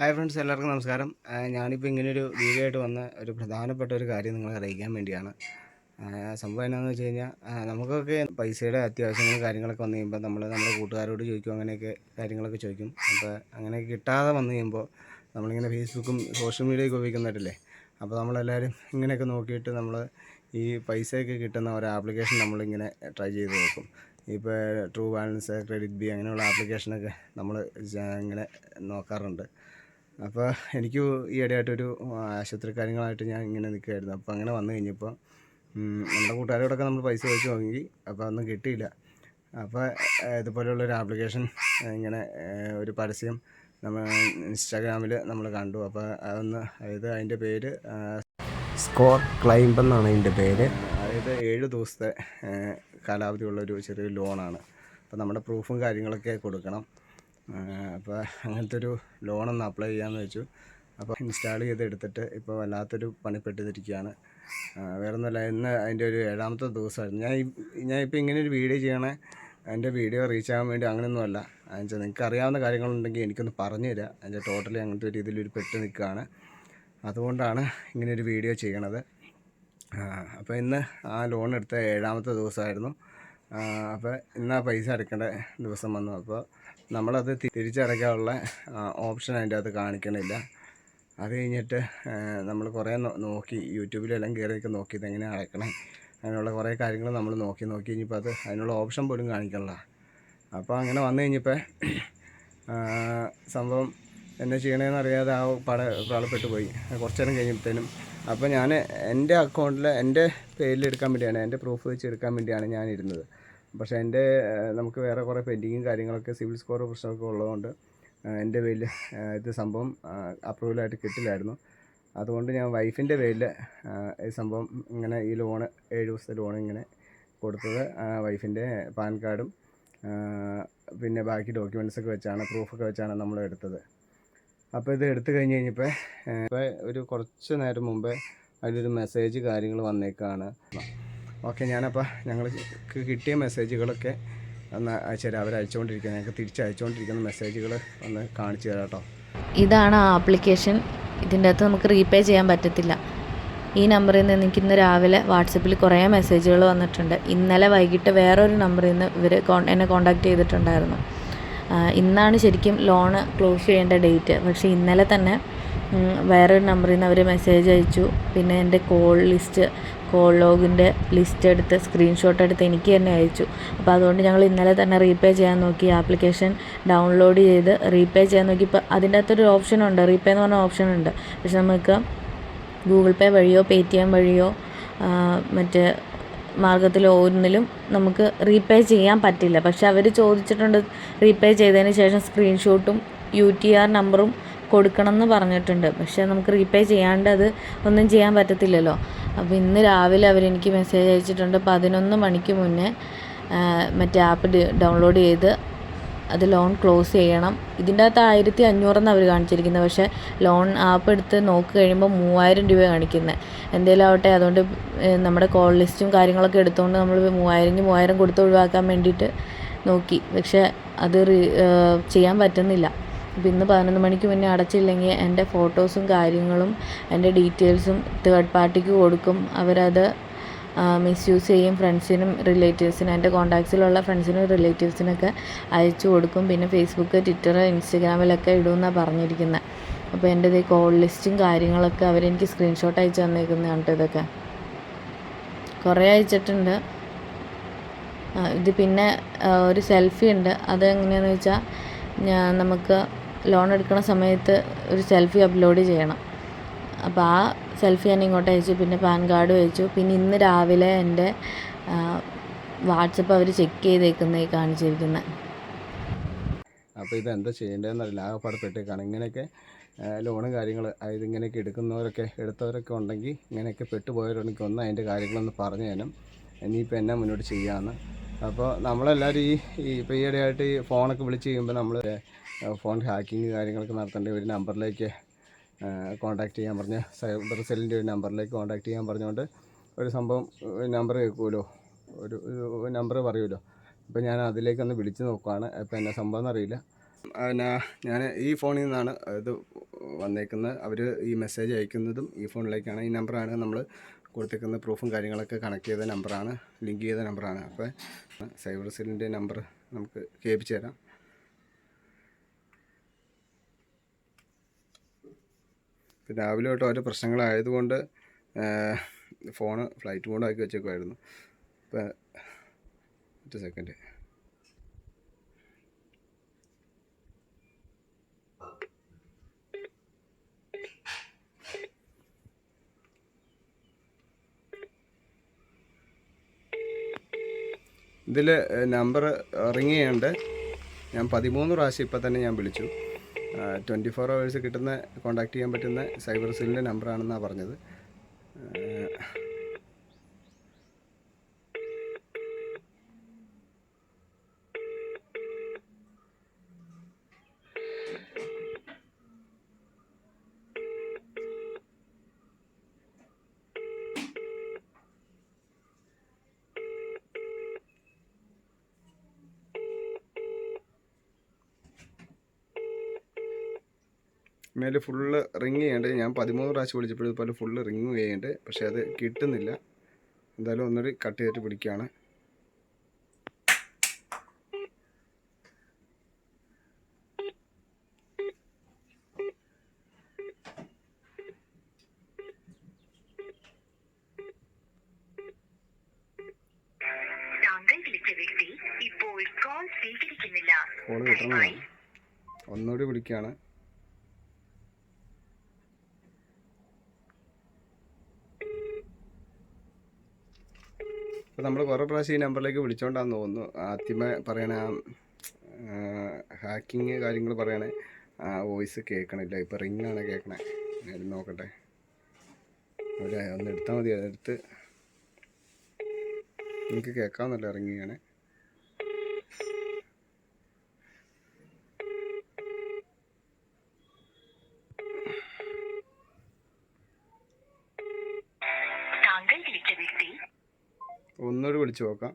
Hi friends എല്ലാവർക്കും നമസ്കാരം. ഞാനിപ്പോൾ ഇങ്ങനൊരു വീഡിയോ ആയിട്ട് വന്ന ഒരു പ്രധാനപ്പെട്ട ഒരു കാര്യം നിങ്ങളെ അറിയിക്കാൻ വേണ്ടിയാണ്. സംഭവം എന്നാന്ന് വെച്ച് കഴിഞ്ഞാൽ നമുക്കൊക്കെ പൈസയുടെ അത്യാവശ്യങ്ങളും കാര്യങ്ങളൊക്കെ വന്നു കഴിയുമ്പോൾ നമ്മൾ നമ്മുടെ കൂട്ടുകാരോട് ചോദിക്കും അങ്ങനെയൊക്കെ കാര്യങ്ങളൊക്കെ ചോദിക്കും. അപ്പോൾ അങ്ങനെ കിട്ടാതെ വന്നു കഴിയുമ്പോൾ നമ്മളിങ്ങനെ ഫേസ്ബുക്കും സോഷ്യൽ മീഡിയയൊക്കെ ഉപയോഗിക്കുന്നവരല്ലേ അപ്പോൾ നമ്മളെല്ലാവരും ഇങ്ങനെയൊക്കെ നോക്കിയിട്ട് നമ്മൾ ഈ പൈസയൊക്കെ കിട്ടുന്ന ഒരു ആപ്ലിക്കേഷൻ നമ്മളിങ്ങനെ ട്രൈ ചെയ്ത് നോക്കും. ഇപ്പോൾ ട്രൂ ബാലൻസ് ക്രെഡിറ്റ് ബി അങ്ങനെയുള്ള ആപ്ലിക്കേഷനൊക്കെ നമ്മൾ ഇങ്ങനെ നോക്കാറുണ്ട്. അപ്പോൾ എനിക്ക് ഈ ഇടയായിട്ടൊരു ആശുപത്രി കാര്യങ്ങളായിട്ട് ഞാൻ ഇങ്ങനെ നിൽക്കുകയായിരുന്നു അപ്പോൾ അങ്ങനെ വന്നു കഴിഞ്ഞപ്പോൾ നമ്മുടെ കൂട്ടുകാരോടൊക്കെ നമ്മൾ പൈസ വെച്ച് വാങ്ങി. അപ്പോൾ അതൊന്നും കിട്ടിയില്ല. അപ്പോൾ ഇതുപോലെയുള്ള ഒരു ആപ്ലിക്കേഷൻ ഇങ്ങനെ ഒരു പരസ്യം നമ്മൾ ഇൻസ്റ്റാഗ്രാമിൽ നമ്മൾ കണ്ടു. അപ്പോൾ അതൊന്ന് അതായത് അതിന്റെ പേര് സ്കോർ ക്ലൈംബ് എന്നാണ് അതിന്റെ പേര്. അതായത് ഏഴ് ദിവസത്തെ കാലാവധിയുള്ളൊരു ചെറിയ ലോണാണ്. അപ്പോൾ നമ്മുടെ പ്രൂഫും കാര്യങ്ങളൊക്കെ കൊടുക്കണം. അപ്പോൾ അങ്ങനത്തെ ഒരു ലോണൊന്ന് അപ്ലൈ ചെയ്യാമെന്ന് വെച്ചു. അപ്പോൾ ഇൻസ്റ്റാൾ ചെയ്തെടുത്തിട്ട് ഇപ്പോൾ വല്ലാത്തൊരു പണിപ്പെട്ടിരിക്കുകയാണ് വേറെ ഒന്നുമല്ല ഇന്ന് അതിന്റെ ഒരു ഏഴാമത്തെ ദിവസമായിരുന്നു. ഞാൻ ഞാൻ ഇപ്പോൾ ഇങ്ങനെ ഒരു വീഡിയോ ചെയ്യണേ എന്റെ വീഡിയോ റീച്ച് ആകാൻ വേണ്ടി അങ്ങനെയൊന്നുമല്ല എന്നുവെച്ചാൽ നിങ്ങൾക്ക് അറിയാവുന്ന കാര്യങ്ങളുണ്ടെങ്കിൽ എനിക്കൊന്ന് പറഞ്ഞു തരിക എന്റെ ടോട്ടലി അങ്ങനത്തെ ഒരു ഇതിലൊരു പെട്ട് നിൽക്കുകയാണ് അതുകൊണ്ടാണ് ഇങ്ങനെ ഒരു വീഡിയോ ചെയ്യണത്. അപ്പോൾ ഇന്ന് ആ ലോൺ എടുത്ത ഏഴാമത്തെ ദിവസമായിരുന്നു. അപ്പോൾ ഇന്ന് ആ പൈസ അടക്കേണ്ട ദിവസം വന്നു. അപ്പോൾ നമ്മളത് തിരിച്ചടയ്ക്കാനുള്ള ഓപ്ഷൻ അതിന്റെ അകത്ത് കാണിക്കണില്ല. അത് കഴിഞ്ഞിട്ട് നമ്മൾ കുറേ നോക്കി യൂട്യൂബിലെല്ലാം കയറിയൊക്കെ നോക്കി ഇതെങ്ങനെ അടയ്ക്കണം. അങ്ങനെയുള്ള കുറേ കാര്യങ്ങൾ നമ്മൾ നോക്കി നോക്കി കഴിഞ്ഞപ്പോൾ അത് അതിനുള്ള ഓപ്ഷൻ പോലും കാണിക്കണില്ല. അപ്പോൾ അങ്ങനെ വന്നു കഴിഞ്ഞപ്പോൾ സംഭവം എന്നെ ചെയ്യണമെന്ന് അറിയാതെ ആ പട പ്രാളപ്പെട്ടു പോയി. കുറച്ച് നേരം കഴിഞ്ഞപ്പോഴത്തേനും അപ്പോൾ ഞാൻ എന്റെ അക്കൗണ്ടിൽ എന്റെ പേരിൽ എടുക്കാൻ വേണ്ടിയാണ് എന്റെ പ്രൂഫ് വെച്ച് എടുക്കാൻ വേണ്ടിയാണ് ഞാൻ ഇരുന്നത് പക്ഷേ എന്റെ നമുക്ക് വേറെ കുറേ പെൻഡിങ്ങും കാര്യങ്ങളൊക്കെ സിവിൽ സ്കോർ പ്രശ്നമൊക്കെ ഉള്ളതുകൊണ്ട് എന്റെ പേരിൽ ഇത് സംഭവം അപ്രൂവലായിട്ട് കിട്ടില്ലായിരുന്നു. അതുകൊണ്ട് ഞാൻ വൈഫിന്റെ പേരിൽ ഈ സംഭവം ഇങ്ങനെ ഈ ലോണ് ഏഴ് ദിവസത്തെ ലോൺ ഇങ്ങനെ കൊടുത്തത് വൈഫിന്റെ പാൻ കാർഡും പിന്നെ ബാക്കി ഡോക്യുമെൻസൊക്കെ വെച്ചാണ് പ്രൂഫൊക്കെ വെച്ചാണ് നമ്മൾ എടുത്തത്. അപ്പോൾ ഇത് എടുത്തു കഴിഞ്ഞ് കഴിഞ്ഞപ്പോൾ ഇപ്പോൾ ഒരു കുറച്ച് നേരം മുമ്പേ അതിലൊരു മെസ്സേജ് കാര്യങ്ങൾ വന്നേക്കാണ്. ഓക്കെ ഞാനപ്പോൾ ഞങ്ങൾക്ക് കിട്ടിയ മെസ്സേജുകളൊക്കെ ഒന്ന് അയച്ചു തരാം. അവർ അയച്ചുകൊണ്ടിരിക്കുന്നത്. ഞങ്ങൾക്ക് തിരിച്ച് അയച്ചുകൊണ്ടിരിക്കുന്ന മെസ്സേജുകൾ ഒന്ന് കാണിച്ചു തരാം കേട്ടോ. ഇതാണ് ആ ആപ്ലിക്കേഷൻ. ഇതിന്റെ അകത്ത് നമുക്ക് റീപേ ചെയ്യാൻ പറ്റത്തില്ല. ഈ നമ്പറിൽ നിന്ന് എനിക്ക് ഇന്ന് രാവിലെ വാട്സപ്പിൽ കുറേ മെസ്സേജുകൾ വന്നിട്ടുണ്ട്. ഇന്നലെ വൈകിട്ട് വേറൊരു നമ്പറിൽ നിന്ന് ഇവർ എന്നെ കോൺടാക്ട് ചെയ്തിട്ടുണ്ടായിരുന്നു. ഇന്നാണ് ശരിക്കും ലോണ് ക്ലോസ് ചെയ്യേണ്ട ഡേറ്റ്. പക്ഷേ ഇന്നലെ തന്നെ വേറൊരു നമ്പറിൽ നിന്ന് അവർ മെസ്സേജ് അയച്ചു. പിന്നെ എന്റെ കോൾ ലിസ്റ്റ് കോൾ ലോഗിന്റെ ലിസ്റ്റ് എടുത്ത് സ്ക്രീൻഷോട്ട് എടുത്ത് എനിക്ക് തന്നെ അയച്ചു. അപ്പോൾ അതുകൊണ്ട് ഞങ്ങൾ ഇന്നലെ തന്നെ റീപേ ചെയ്യാൻ നോക്കി. ആപ്ലിക്കേഷൻ ഡൗൺലോഡ് ചെയ്ത് റീപേ ചെയ്യാൻ നോക്കി. ഇപ്പോൾ അതിന്റെ അകത്തൊരു ഓപ്ഷൻ ഉണ്ട്. റീപേ എന്ന് പറഞ്ഞ ഓപ്ഷൻ ഉണ്ട്. പക്ഷെ നമുക്ക് ഗൂഗിൾ പേ വഴിയോ പേ ടി എം വഴിയോ മറ്റേ മാർഗത്തിലോ ഒന്നിലും നമുക്ക് റീപേ ചെയ്യാൻ പറ്റില്ല. പക്ഷെ അവർ ചോദിച്ചിട്ടുണ്ട് റീപേ ചെയ്തതിന് ശേഷം സ്ക്രീൻഷോട്ടും യു ടി ആർ നമ്പറും കൊടുക്കണം എന്ന് പറഞ്ഞിട്ടുണ്ട്. പക്ഷേ നമുക്ക് റീപേ ചെയ്യാണ്ട് അത് ഒന്നും ചെയ്യാൻ പറ്റത്തില്ലല്ലോ. അപ്പോൾ ഇന്ന് രാവിലെ അവരെനിക്ക് മെസ്സേജ് അയച്ചിട്ടുണ്ട്. പതിനൊന്ന് മണിക്ക് മുന്നേ മറ്റേ ആപ്പ് ഡൗൺലോഡ് ചെയ്ത് അത് ലോൺ ക്ലോസ് ചെയ്യണം. ഇതിന്റെ അകത്ത് ആയിരത്തി അഞ്ഞൂറെന്ന് അവർ കാണിച്ചിരിക്കുന്നത്. പക്ഷേ ലോൺ ആപ്പ് എടുത്ത് നോക്കി കഴിയുമ്പോൾ മൂവായിരം രൂപ കാണിക്കുന്നത് എന്തേലും ആവട്ടെ അതുകൊണ്ട് നമ്മുടെ കോൾ ലിസ്റ്റും കാര്യങ്ങളൊക്കെ എടുത്തുകൊണ്ട് നമ്മൾ മൂവായിരം മൂവായിരം കൊടുത്ത് ഒഴിവാക്കാൻ വേണ്ടിയിട്ട് നോക്കി. പക്ഷേ അത് ചെയ്യാൻ പറ്റുന്നില്ല. അപ്പോൾ ഇന്ന് പതിനൊന്ന് മണിക്ക് മുന്നേ അടച്ചില്ലെങ്കിൽ എന്റെ ഫോട്ടോസും കാര്യങ്ങളും എന്റെ ഡീറ്റെയിൽസും തേർഡ് പാർട്ടിക്ക് കൊടുക്കും. അവരത് മിസ്യൂസ് ചെയ്യും ഫ്രണ്ട്സിനും റിലേറ്റീവ്സിനും എന്റെ കോൺടാക്ട്സിലുള്ള ഫ്രണ്ട്സിനും റിലേറ്റീവ്സിനൊക്കെ അയച്ചു കൊടുക്കും. പിന്നെ ഫേസ്ബുക്ക് ട്വിറ്റർ ഇൻസ്റ്റഗ്രാമിലൊക്കെ ഇടുമെന്നാണ് പറഞ്ഞിരിക്കുന്നത് അപ്പോൾ എന്റെ ഈ കോൾ ലിസ്റ്റും കാര്യങ്ങളൊക്കെ അവരെനിക്ക് സ്ക്രീൻഷോട്ട് അയച്ചു തന്നേക്കുന്നതാണ് ഇതൊക്കെ. കുറേ അയച്ചിട്ടുണ്ട്. ഇത് പിന്നെ ഒരു സെൽഫി ഉണ്ട്. അത് എങ്ങനെയാണെന്ന് വെച്ചാൽ നമുക്ക് ലോൺ എടുക്കുന്ന സമയത്ത് ഒരു സെൽഫി അപ്ലോഡ് ചെയ്യണം. അപ്പോൾ ആ സെൽഫി ഞാൻ ഇങ്ങോട്ട് അയച്ചു. പിന്നെ പാൻ കാർഡ് അയച്ചു പിന്നെ ഇന്ന് രാവിലെ എന്റെ വാട്സപ്പ് അവർ ചെക്ക് ചെയ്തേക്കുന്നേ കാണിച്ചിരിക്കുന്നത് അപ്പോൾ ഇത് എന്താ ചെയ്യേണ്ടതെന്ന് അറിയില്ല ആകെപ്പാട് പെട്ടേക്കാണ് ഇങ്ങനെയൊക്കെ ലോണും കാര്യങ്ങൾ അതായത് ഇങ്ങനെയൊക്കെ എടുക്കുന്നവരൊക്കെ എടുത്തവരൊക്കെ ഉണ്ടെങ്കിൽ ഇങ്ങനെയൊക്കെ പെട്ടുപോയവരുണ്ടെങ്കിൽ ഒന്ന് അതിന്റെ കാര്യങ്ങളൊന്ന് പറഞ്ഞു തരും. ഇനിയിപ്പോൾ എന്നാ മുന്നോട്ട് ചെയ്യാമെന്ന് അപ്പോൾ നമ്മളെല്ലാവരും ഈ ഇപ്പോൾ ഈ ഇടയായിട്ട് ഈ ഫോണൊക്കെ വിളിച്ച് ചെയ്യുമ്പോൾ നമ്മൾ ഫോൺ ഹാക്കിങ് കാര്യങ്ങളൊക്കെ നടത്തേണ്ട ഒരു നമ്പറിലേക്ക് കോൺടാക്ട് ചെയ്യാൻ പറഞ്ഞ് സൈബർ സെല്ലിന്റെ ഒരു നമ്പറിലേക്ക് കോൺടാക്ട് ചെയ്യാൻ പറഞ്ഞുകൊണ്ട് ഒരു സംഭവം നമ്പർ കേൾക്കുമല്ലോ ഒരു നമ്പർ പറയുമല്ലോ അപ്പോൾ ഞാൻ അതിലേക്കൊന്ന് വിളിച്ച് നോക്കുകയാണ് അപ്പോൾ എന്നാ സംഭവം എന്നറിയില്ല. പിന്നെ ഞാൻ ഈ ഫോണിൽ നിന്നാണ് ഇത് വന്നേക്കുന്നത്. അവർ ഈ മെസ്സേജ് അയക്കുന്നതും ഈ ഫോണിലേക്കാണ് ഈ നമ്പറാണ് നമ്മൾ കൊടുത്തേക്കുന്ന പ്രൂഫും കാര്യങ്ങളൊക്കെ കണക്ട് ചെയ്ത നമ്പറാണ് ലിങ്ക് ചെയ്ത നമ്പറാണ് അപ്പോൾ സൈബർ സെല്ലിന്റെ നമ്പർ നമുക്ക് കേൾപ്പിച്ച് തരാം. രാവിലെ തൊട്ട് ഓരോ പ്രശ്നങ്ങളായതുകൊണ്ട് ഫോണ് ഫ്ലൈറ്റ് മോഡാക്കി വെച്ചേക്കുമായിരുന്നു ഇപ്പം ഒറ്റ സെക്കൻഡ്. ഇതിൽ നമ്പർ റിങ് ചെയ്യേണ്ട. ഞാൻ പതിമൂന്ന് പ്രാവശ്യം ഇപ്പം തന്നെ ഞാൻ വിളിച്ചു. ട്വന്റി ഫോർ അവേഴ്സ് കിട്ടുന്ന കോൺടാക്ട് ചെയ്യാൻ പറ്റുന്ന സൈബർ സെല്ലിന്റെ നമ്പറാണെന്നാണ് പറഞ്ഞത്. മേലെ ഫുള്ള് റിങ് ചെയ്യേണ്ടത് ഞാൻ പതിമൂന്ന് പ്രാവശ്യം വിളിച്ചപ്പോഴും ഇതുപോലെ ഫുള്ള് റിങ് ചെയ്യേണ്ടത്. പക്ഷേ അത് കിട്ടുന്നില്ല. എന്തായാലും ഒന്നുകൂടി കട്ട് ചെയ്തിട്ട് പിടിക്കുകയാണ് കോൾ ഒന്നുകൂടി വിളിക്കുകയാണ് അപ്പോൾ നമ്മൾ കുറേ പ്രാവശ്യം ഈ നമ്പറിലേക്ക് വിളിച്ചോണ്ടാന്ന് തോന്നുന്നു. ആദ്യമേ പറയണ ഹാക്കിങ് കാര്യങ്ങൾ പറയണേ. ആ വോയിസ് കേൾക്കണില്ല ഇപ്പോൾ ആണ് കേൾക്കണേ ഞാൻ നോക്കട്ടെ. ഒരു ഒന്ന് എടുത്താൽ മതി. അതെടുത്ത് എനിക്ക് കേൾക്കാമെന്നല്ല റിങ്ങാണ് ഒന്നുകൂടി വിളിച്ചു നോക്കാം.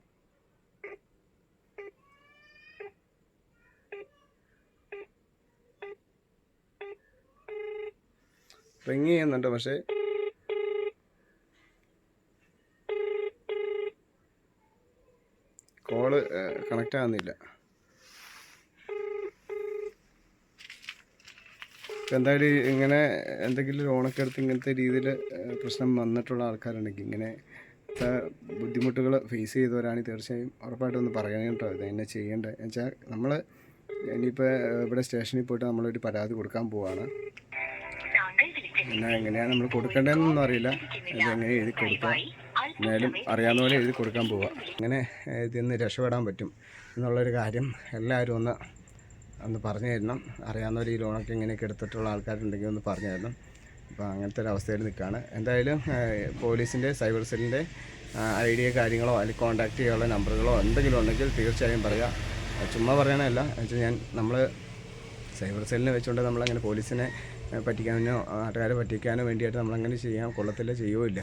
റിങ് ചെയ്യുന്നുണ്ട് പക്ഷേ. കോൾ കണക്റ്റ് ആകുന്നില്ല എന്തായാലും ഇങ്ങനെ എന്തെങ്കിലും ലോണൊക്കെ എടുത്ത് ഇങ്ങനത്തെ രീതിയിൽ പ്രശ്നം വന്നിട്ടുള്ള ആൾക്കാരുണ്ടെങ്കിൽ ഇങ്ങനെ ബുദ്ധിമുട്ടുകൾ ഫേസ് ചെയ്തവരാണെങ്കിൽ തീർച്ചയായും ഉറപ്പായിട്ടും ഒന്ന് പറയണം കേട്ടോ. ഇത് എന്നെ ചെയ്യേണ്ടത് എന്ന് വെച്ചാൽ നമ്മൾ ഇനിയിപ്പോൾ ഇവിടെ സ്റ്റേഷനിൽ പോയിട്ട് നമ്മളൊരു പരാതി കൊടുക്കാൻ പോവാണ്. പിന്നെ എങ്ങനെയാണ് നമ്മൾ കൊടുക്കേണ്ടതെന്നൊന്നും അറിയില്ല. ഇതെങ്ങനെ എഴുതി കൊടുക്കാം? എന്നാലും അറിയാവുന്ന പോലെ എഴുതി കൊടുക്കാൻ പോവുക അങ്ങനെ ഇതിൽ നിന്ന് രക്ഷപ്പെടാൻ പറ്റും എന്നുള്ളൊരു കാര്യം എല്ലാവരും ഒന്ന് ഒന്ന് പറഞ്ഞു തരണം. അറിയാവുന്നവർ ഈ ലോണൊക്കെ ഇങ്ങനെയൊക്കെ എടുത്തിട്ടുള്ള ആൾക്കാരുണ്ടെങ്കിൽ ഒന്ന് പറഞ്ഞു തരണം. അപ്പോൾ അങ്ങനത്തെ ഒരു അവസ്ഥയിൽ നിൽക്കുകയാണ്. എന്തായാലും പോലീസിന്റെ സൈബർ സെല്ലിന്റെ ഐഡിയ കാര്യങ്ങളോ അല്ലെങ്കിൽ കോൺടാക്ട് ചെയ്യാനുള്ള നമ്പറുകളോ എന്തെങ്കിലും ഉണ്ടെങ്കിൽ തീർച്ചയായും പറയുക. ചുമ്മാ പറയണമല്ല വെച്ചാൽ ഞാൻ നമ്മൾ സൈബർ സെല്ലിനെ വെച്ചുകൊണ്ട് നമ്മളങ്ങനെ പോലീസിനെ പറ്റിക്കാനോ നാട്ടുകാരെ പറ്റിക്കാനോ വേണ്ടിയിട്ട് നമ്മളങ്ങനെ ചെയ്യാൻ കൊള്ളത്തില്ല ചെയ്യുമില്ല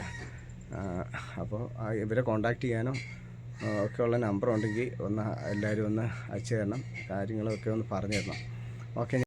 അപ്പോൾ ഇവരെ കോണ്ടാക്ട് ചെയ്യാനോ ഒക്കെ ഒക്കെയുള്ള നമ്പർ ഉണ്ടെങ്കിൽ ഒന്ന് എല്ലാവരും ഒന്ന് അയച്ചു തരണം. കാര്യങ്ങളൊക്കെ ഒന്ന് പറഞ്ഞു തരണം. ഓക്കെ.